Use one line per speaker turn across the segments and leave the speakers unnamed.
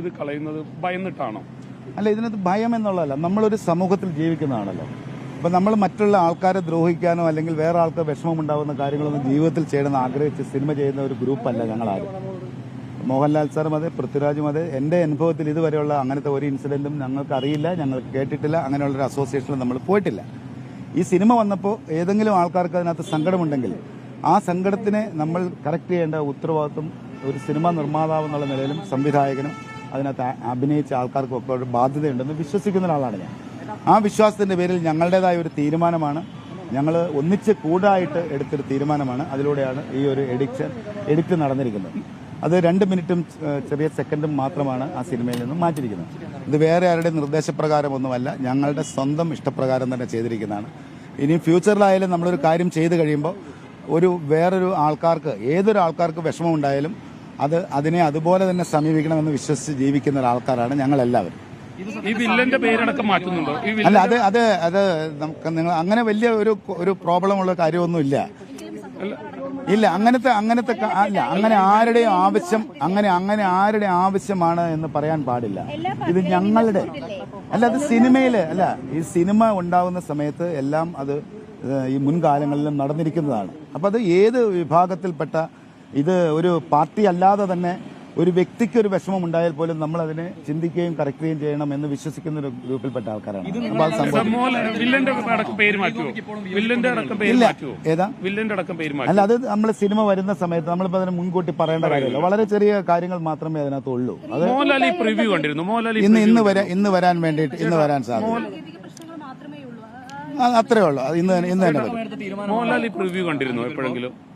ഇത് കളയുന്നത് ഭയന്നിട്ടാണോ?
അല്ല ഇതിനകത്ത് ഭയം എന്നുള്ളതല്ല. നമ്മളൊരു സമൂഹത്തിൽ ജീവിക്കുന്നതാണല്ലോ. അപ്പം നമ്മൾ മറ്റുള്ള ആൾക്കാരെ ദ്രോഹിക്കാനോ അല്ലെങ്കിൽ വേറെ ആൾക്ക് വിഷമമുണ്ടാകുന്ന കാര്യങ്ങളൊന്നും ജീവിതത്തിൽ ചെയ്യണമെന്ന് ആഗ്രഹിച്ച് സിനിമ ചെയ്യുന്ന ഒരു ഗ്രൂപ്പല്ല ഞങ്ങളാരും. മോഹൻലാൽ സാറും അതെ പൃഥ്വിരാജും അതെ. എന്റെ അനുഭവത്തിൽ ഇതുവരെയുള്ള അങ്ങനത്തെ ഒരു ഇൻസിഡന്റും ഞങ്ങൾക്ക് അറിയില്ല ഞങ്ങൾ കേട്ടിട്ടില്ല അങ്ങനെയുള്ളൊരു അസോസിയേഷനിൽ നമ്മൾ പോയിട്ടില്ല. ഈ സിനിമ വന്നപ്പോൾ ഏതെങ്കിലും ആൾക്കാർക്ക് അതിനകത്ത് സങ്കടമുണ്ടെങ്കിൽ ആ സങ്കടത്തിനെ നമ്മൾ കറക്റ്റ് ചെയ്യേണ്ട ഉത്തരവാദിത്വം ഒരു സിനിമ നിർമ്മാതാവ് എന്നുള്ള നിലയിലും സംവിധായകനും അതിനകത്ത് അഭിനയിച്ച ആൾക്കാർക്കും ഒക്കെ ഒരു ബാധ്യതയുണ്ടെന്ന് വിശ്വസിക്കുന്ന ഒരാളാണ് ഞാൻ. ആ വിശ്വാസത്തിന്റെ പേരിൽ ഞങ്ങളുടേതായ ഒരു തീരുമാനമാണ്. ഞങ്ങൾ ഒന്നിച്ച് കൂടായിട്ട് എടുത്തൊരു തീരുമാനമാണ്. അതിലൂടെയാണ് ഈ ഒരു എഡിക്ഷൻ എഡിറ്റ് നടന്നിരിക്കുന്നത്. അത് രണ്ട് മിനിറ്റും ചെറിയ സെക്കൻഡും മാത്രമാണ് ആ സിനിമയിൽ നിന്നും മാറ്റിയിരിക്കുന്നത്. ഇത് വേറെ ആരുടെ നിർദ്ദേശപ്രകാരമൊന്നുമല്ല. ഞങ്ങളുടെ സ്വന്തം ഇഷ്ടപ്രകാരം തന്നെ ചെയ്തിരിക്കുന്നതാണ്. ഇനി ഫ്യൂച്ചറിലായാലും നമ്മളൊരു കാര്യം ചെയ്തു കഴിയുമ്പോൾ ഒരു വേറൊരു ആൾക്കാർക്ക് ഏതൊരു ആൾക്കാർക്ക് വിഷമം ഉണ്ടായാലും അത് അതിനെ അതുപോലെ തന്നെ സമീപിക്കണമെന്ന് വിശ്വസിച്ച് ജീവിക്കുന്ന ഒരാൾക്കാരാണ് ഞങ്ങളെല്ലാവരും.
ഈ വില്ലന്റെ പേരടക്കം മാറ്റുന്നുണ്ടോ?
അല്ല അത് അത് അത് നമുക്ക് നിങ്ങൾ അങ്ങനെ വലിയ ഒരു ഒരു പ്രോബ്ലം ഉള്ള കാര്യമൊന്നുമില്ല. ഇല്ല അങ്ങനത്തെ അങ്ങനത്തെ അല്ല അങ്ങനെ ആരുടെയും ആവശ്യം അങ്ങനെ അങ്ങനെ ആരുടെ ആവശ്യമാണ് എന്ന് പറയാൻ പാടില്ല. ഇത് ഞങ്ങളുടെ അല്ല അത് സിനിമയിൽ അല്ല ഈ സിനിമ ഉണ്ടാകുന്ന സമയത്ത് എല്ലാം അത് ഈ മുൻകാലങ്ങളിലും നടന്നിരിക്കുന്നതാണ്. അപ്പൊ അത് ഏത് വിഭാഗത്തിൽപ്പെട്ട ഇത് ഒരു പാർട്ടി അല്ലാതെ തന്നെ ഒരു വ്യക്തിക്ക് ഒരു വിഷമം ഉണ്ടായാൽ പോലും നമ്മൾ അതിനെ ചിന്തിക്കുകയും കറക്റ്റുകയും ചെയ്യണം എന്ന് വിശ്വസിക്കുന്ന ഒരു ഗ്രൂപ്പിൽപ്പെട്ട ആൾക്കാരാണ്. അല്ല അത് നമ്മൾ സിനിമ വരുന്ന സമയത്ത് നമ്മളിപ്പോ അതിന് മുൻകൂട്ടി പറയേണ്ട കാര്യമില്ല. വളരെ ചെറിയ കാര്യങ്ങൾ മാത്രമേ അതിനകത്ത് ഉള്ളൂ അത്
മോഹൻലാൽ ഈ പ്രിവ്യൂ കണ്ടിരുന്നു. മോഹൻലാൽ ഈ
ഇന്ന് ഇന്ന് വരെ ഇന്ന് വരാൻ വേണ്ടിയിട്ട് ഇന്ന് വരാൻ സാധിക്കും
പ്രശ്നങ്ങൾ മാത്രമേ ഉള്ളൂ.
അത്രേ ഉള്ളൂ. ഇന്ന് ഇന്ന് തന്നെ
മോഹൻലാൽ ഈ പ്രിവ്യൂ കണ്ടിരുന്നു എപ്പോഴെങ്കിലും?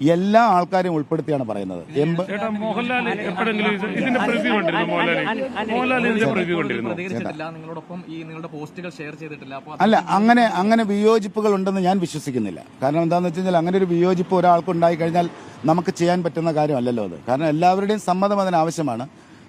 എല്ലാ ആൾക്കാരെയും ഉൾപ്പെടുത്തിയാണ് പറയുന്നത്. അല്ല അങ്ങനെ അങ്ങനെ വിയോജിപ്പുകൾ ഉണ്ടെന്ന് ഞാൻ വിശ്വസിക്കുന്നില്ല. കാരണം എന്താണെന്ന് വെച്ച് കഴിഞ്ഞാൽ അങ്ങനെ ഒരു വിയോജിപ്പ് ഒരാൾക്ക് ഉണ്ടായി കഴിഞ്ഞാൽ നമുക്ക് ചെയ്യാൻ പറ്റുന്ന കാര്യമല്ലല്ലോ അത്. കാരണം എല്ലാവരുടെയും സമ്മതം അതിന് ആവശ്യമാണ്.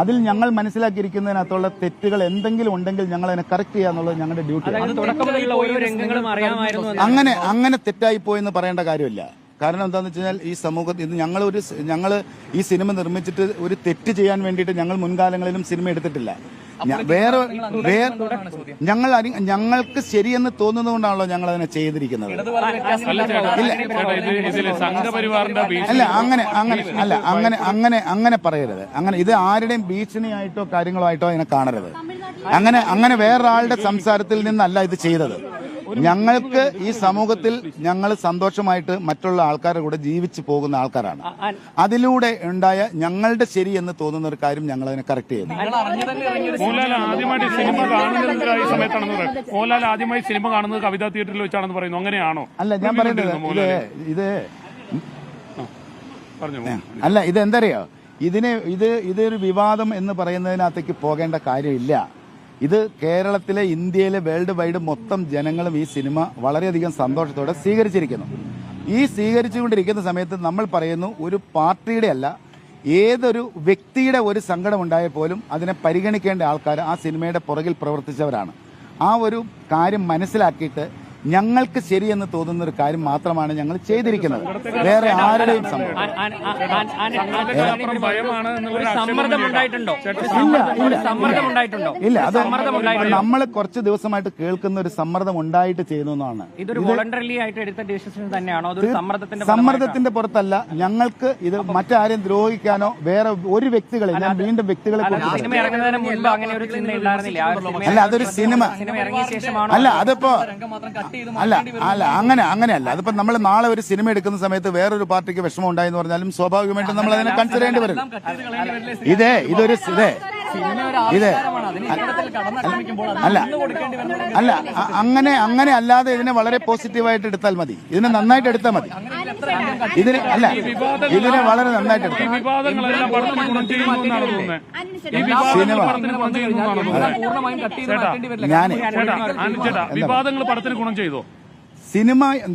അതിൽ ഞങ്ങൾ മനസ്സിലാക്കിയിരിക്കുന്നതിനകത്തുള്ള തെറ്റുകൾ എന്തെങ്കിലും ഉണ്ടെങ്കിൽ ഞങ്ങൾ അതിനെ കറക്റ്റ് ചെയ്യാന്നുള്ളത് ഞങ്ങളുടെ
അറിയാമായിരുന്നു
അങ്ങനെ അങ്ങനെ തെറ്റായി പോയെന്ന് പറയേണ്ട കാര്യമില്ല. കാരണം എന്താണെന്ന് വെച്ച് കഴിഞ്ഞാൽ ഈ സമൂഹത്തിൽ ഇത് ഞങ്ങൾ ഒരു ഞങ്ങൾ ഈ സിനിമ നിർമ്മിച്ചിട്ട് ഒരു തെറ്റ് ചെയ്യാൻ വേണ്ടിയിട്ട് ഞങ്ങൾ മുൻകാലങ്ങളിലും സിനിമ എടുത്തിട്ടില്ല. വേറെ വേറെ ഞങ്ങൾ അരി- ഞങ്ങൾക്ക് ശരിയെന്ന് തോന്നുന്നതുകൊണ്ടാണല്ലോ ഞങ്ങൾ അതിനെ ചെയ്തിരിക്കുന്നത്
അല്ല
അങ്ങനെ അങ്ങനെ അല്ല അങ്ങനെ അങ്ങനെ അങ്ങനെ പറയരുത്. അങ്ങനെ ഇത് ആരുടെയും ഭീഷണിയായിട്ടോ കാര്യങ്ങളോ ആയിട്ടോ അതിനെ കാണരുത്. അങ്ങനെ അങ്ങനെ വേറൊരാളുടെ സംസാരത്തിൽ നിന്നല്ല ഇത് ചെയ്തത്. ഞങ്ങൾക്ക് ഈ സമൂഹത്തിൽ ഞങ്ങൾ സന്തോഷമായിട്ട് മറ്റുള്ള ആൾക്കാരുടെ കൂടെ ജീവിച്ച് പോകുന്ന ആൾക്കാരാണ്. അതിലൂടെ ഉണ്ടായ ഞങ്ങളുടെ ശരി എന്ന് തോന്നുന്ന ഒരു കാര്യം ഞങ്ങൾ അതിനെ കറക്റ്റ് ചെയ്യുന്നു.
മോഹൻലാൽ ആദ്യമായിട്ട് സിനിമ കാണുന്നത് ഈ സമയത്താണെന്ന് പറയുന്നത് മോഹൻലാൽ ആദ്യമായി സിനിമ കാണുന്നത് കവിതാ തിയേറ്ററിൽ വെച്ചാണെന്ന് പറയുന്നു. അങ്ങനെയാണോ?
അല്ല ഞാൻ പറയുന്നത് ഇത് അല്ല ഇത് എന്തറിയോ ഇതിനെ ഇത് ഇതൊരു വിവാദം എന്ന് പറയുന്നതിനകത്തേക്ക് പോകേണ്ട കാര്യമില്ല. ഇത് കേരളത്തിലെ ഇന്ത്യയിലെ വേൾഡ് വൈഡ് മൊത്തം ജനങ്ങളും ഈ സിനിമ വളരെയധികം സന്തോഷത്തോടെ സ്വീകരിച്ചിരിക്കുന്നു. ഈ സ്വീകരിച്ചുകൊണ്ടിരിക്കുന്ന സമയത്ത് നമ്മൾ പറയുന്നു ഒരു പാർട്ടിയുടെ അല്ല ഏതൊരു വ്യക്തിയുടെ ഒരു സങ്കടം ഉണ്ടായാൽ പോലും അതിനെ പരിഗണിക്കേണ്ട ആൾക്കാർ ആ സിനിമയുടെ പുറകിൽ പ്രവർത്തിച്ചവരാണ്. ആ ഒരു കാര്യം മനസ്സിലാക്കിയിട്ട് ഞങ്ങൾക്ക് ശരിയെന്ന് തോന്നുന്ന ഒരു കാര്യം മാത്രമാണ് ഞങ്ങൾ ചെയ്തിരിക്കുന്നത്. വേറെ ആരുടെയും ഇല്ല ഇല്ല
സമ്മർദ്ദം ഉണ്ടായിട്ടുണ്ടോ
ഇല്ല അത് നമ്മൾ കുറച്ച് ദിവസമായിട്ട് കേൾക്കുന്ന ഒരു സമ്മർദ്ദം ഉണ്ടായിട്ട് ചെയ്യുന്നതാണ്
ഇതൊരു വോളണ്ടറിലി ആയിട്ട് എടുത്ത ഡിസിഷൻ തന്നെയാണോ? അതൊരു സമ്മർദ്ദത്തിന്റെ
സമ്മർദ്ദത്തിന്റെ പുറത്തല്ല. ഞങ്ങൾക്ക് ഇത് മറ്റാരെയും ദ്രോഹിക്കാനോ വേറെ ഒരു വ്യക്തികളെ ഞാൻ വീണ്ടും വ്യക്തികളെ
അല്ല, സിനിമ ഇറങ്ങുന്നതിന് മുൻപ് അങ്ങനെ ഒരു ചിന്ത ഉണ്ടായിരുന്നില്ല? ആ ഒരു സിനിമ
അല്ല അതൊരു സിനിമ.
സിനിമ ഇറങ്ങിയ ശേഷമാണോ?
അല്ല അതിപ്പോ അല്ല അല്ല അങ്ങനെ അങ്ങനെയല്ല. അതിപ്പോ നമ്മൾ നാളെ ഒരു സിനിമ എടുക്കുന്ന സമയത്ത് വേറൊരു പാർട്ടിക്ക് വിഷമം ഉണ്ടായെന്ന് പറഞ്ഞാലും സ്വാഭാവികമായിട്ടും നമ്മൾ അതിനെ കൺസിഡർ ചെയ്യേണ്ടി വരും. ഇതേ ഇതൊരു ഇതേ ഇതേ അല്ല. അല്ല അങ്ങനെ അങ്ങനെ അല്ലാതെ ഇതിനെ വളരെ പോസിറ്റീവായിട്ട് എടുത്താൽ മതി. ഇതിനെ നന്നായിട്ട് എടുത്താൽ മതി. ഇതിന് അല്ല ഇതിനെ വളരെ നന്നായിട്ട് എടുത്താൽ
വിവാദങ്ങളെല്ലാം പടത്തിന് ഗുണം ചെയ്യുമെന്നാണ് തോന്നുന്നത്. ഈ വിവാദങ്ങൾ
സിനിമ. ഞാൻ
വിവാദങ്ങൾ പടത്തിന് ഗുണം ചെയ്തോ?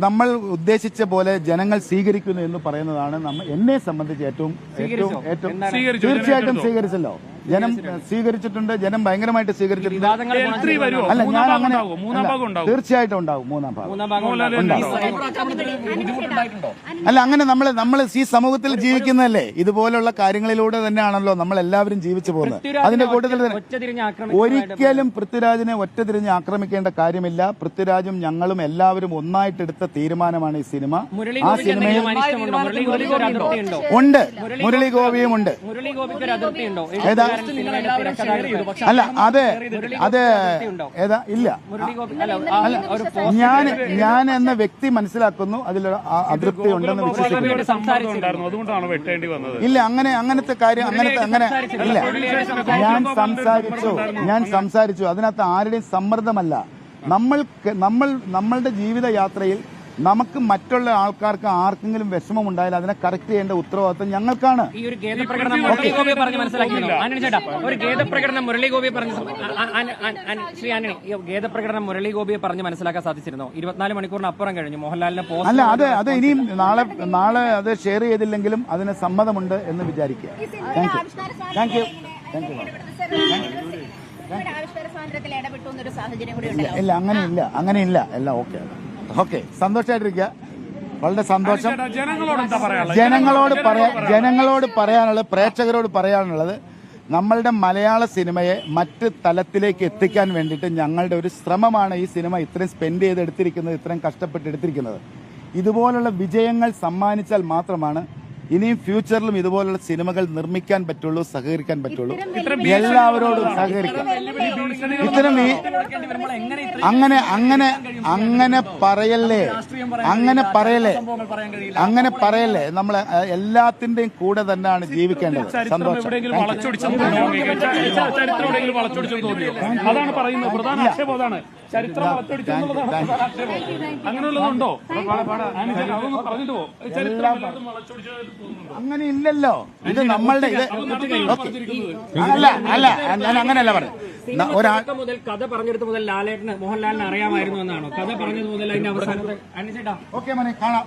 നമ്മൾ ഉദ്ദേശിച്ച പോലെ ജനങ്ങൾ സ്വീകരിക്കുന്നു എന്ന് പറയുന്നതാണ് നമ്മ എന്നെ സംബന്ധിച്ച് ഏറ്റവും ഏറ്റവും ഏറ്റവും
സ്വീകരിച്ചു? ജനം
തീർച്ചയായിട്ടും സ്വീകരിച്ചല്ലോ. ജനം സ്വീകരിച്ചിട്ടുണ്ട് ജനം ഭയങ്കരമായിട്ട് സ്വീകരിച്ചിട്ടുണ്ട്.
വിവാദങ്ങൾ
എൽ3 വരുമോ
അല്ല ഞാൻ അങ്ങനെ
മൂന്നാം ഭാഗം ഉണ്ടാകും
തീർച്ചയായിട്ടും ഉണ്ടാവും മൂന്നാം ഭാഗം. അല്ല അങ്ങനെ നമ്മൾ നമ്മൾ ഈ സമൂഹത്തിൽ ജീവിക്കുന്നതല്ലേ? ഇതുപോലുള്ള കാര്യങ്ങളിലൂടെ തന്നെയാണല്ലോ നമ്മൾ എല്ലാവരും ജീവിച്ചു പോകുന്നത്. അതിന്റെ കൂട്ടത്തിൽ ഒരിക്കലും പൃഥ്വിരാജിനെ ഒറ്റ തിരിഞ്ഞ് ആക്രമിക്കേണ്ട കാര്യമില്ല. പൃഥ്വിരാജും ഞങ്ങളും എല്ലാവരും ഒന്നായിട്ടെടുത്ത തീരുമാനമാണ് ഈ സിനിമ. ആ സിനിമയിൽ
ഉണ്ട്?
മുരളി ഗോപിയും ഉണ്ടോ. ഏതാ? അല്ല അതെ അതെ ഏതാ ഇല്ല.
മുരളി ഗോപി അല്ല ആ പോസ്റ്റ്
ഞാൻ ഞാൻ എന്ന വ്യക്തി മനസ്സിലാക്കുന്നു അതിൽ അതൃപ്തി ഉണ്ടെന്ന് വിശ്വസിക്കുന്നു. ഇല്ല അങ്ങനെ അങ്ങനത്തെ കാര്യം അങ്ങനത്തെ അങ്ങനെ ഇല്ല. ഞാൻ സംസാരിച്ചു ഞാൻ സംസാരിച്ചു. അതിനകത്ത് ആരുടെയും സമ്മർദ്ദമല്ല. നമ്മൾ നമ്മൾ നമ്മളുടെ ജീവിതയാത്രയിൽ നമുക്ക് മറ്റുള്ള ആൾക്കാർക്ക് ആർക്കെങ്കിലും വിഷമം ഉണ്ടായാൽ അതിനെ കറക്റ്റ് ചെയ്യേണ്ട ഉത്തരവാദിത്വം ഞങ്ങൾക്കാണ്.
ഈ ഒരു ഗേദപ്രകടനം പ്രകടനം ഗോപി പറഞ്ഞ് മനസ്സിലാക്കിയിരുന്നു ആന്റണി ചേട്ടാ ഒരു ഗേദപ്രകടനം മുരളി പറഞ്ഞു പറഞ്ഞ് ശ്രീ ആന്റണി ഈ ഗേദപ്രകടനം മുരളി ഗോപിയെ പറഞ്ഞ് മനസ്സിലാക്കാൻ സാധിച്ചിരുന്നോ? ഇരുപത്തിനാല് മണിക്കൂറിന് അപ്പുറം കഴിഞ്ഞു മോഹൻലാലിന്റെ
അല്ല
പോസ്റ്റ്
അത് അത് ഇനിയും നാളെ നാളെ അത് ഷെയർ ചെയ്തില്ലെങ്കിലും അതിന് സമ്മതമുണ്ട് എന്ന് വിചാരിക്കുക. Thank you thank you thank you
ആവിഷ്കാര സ്വാതന്ത്ര്യത്തിൽ സാഹചര്യം കൂടി ഉണ്ടല്ലോ
ഇല്ല അങ്ങനെയില്ല അങ്ങനെയില്ല. എല്ലാം ഓക്കെ ഓക്കെ സന്തോഷമായിട്ടിരിക്കുക വളരെ സന്തോഷം.
ജനങ്ങളോട്
പറയാ ജനങ്ങളോട് പറയാനുള്ളത് പ്രേക്ഷകരോട് പറയാനുള്ളത് നമ്മളുടെ മലയാള സിനിമയെ മറ്റ് തലത്തിലേക്ക് എത്തിക്കാൻ വേണ്ടിയിട്ട് ഞങ്ങളുടെ ഒരു ശ്രമമാണ് ഈ സിനിമ ഇത്രയും സ്പെൻഡ് ചെയ്ത് എടുത്തിരിക്കുന്നത് ഇത്രയും കഷ്ടപ്പെട്ട് എടുത്തിരിക്കുന്നത്. ഇതുപോലുള്ള വിജയങ്ങൾ സമ്മാനിച്ചാൽ മാത്രമാണ് ഇനിയും ഫ്യൂച്ചറിലും ഇതുപോലുള്ള സിനിമകൾ നിർമ്മിക്കാൻ പറ്റുള്ളൂ സഹകരിക്കാൻ പറ്റുള്ളൂ. എല്ലാവരോടും സഹകരിക്കാം. ഇത്തരം ഈ അങ്ങനെ അങ്ങനെ അങ്ങനെ പറയല്ലേ? അങ്ങനെ പറയല്ലേ? അങ്ങനെ പറയല്ലേ? നമ്മൾ എല്ലാത്തിന്റെയും കൂടെ തന്നെയാണ് ജീവിക്കേണ്ടത്. സന്തോഷം.
അതാണ് പറയുന്നത് പ്രധാന ആക്ഷേപം അതാണ്. ചരിത്രം വളച്ചൊടിച്ചെന്നുള്ളതാണ് പ്രധാന ആക്ഷേപം അങ്ങനെയുള്ളതുണ്ടോ അതൊന്ന് പറഞ്ഞിട്ട് പോ. ചരിത്രം വല്ലതും വളച്ചൊടിച്ചതായിട്ട് തോന്നുന്നുണ്ടോ?
അങ്ങനെ ഇല്ലല്ലോ ഇത് നമ്മളുടെ ഇത് അല്ല അല്ല ഞാൻ അങ്ങനെയല്ല പറഞ്ഞു ഒരാൾ
മുതൽ കഥ പറഞ്ഞെടുത്ത് മുതൽ ലാലേട്ടന് മോഹൻലാലിന് അറിയാമായിരുന്നു എന്നാണോ? കഥ പറഞ്ഞത് മുതൽ അതിന്റെ അവസാനത്തെ ചേട്ടാ.
ഓക്കെ മോനെ കാണാം.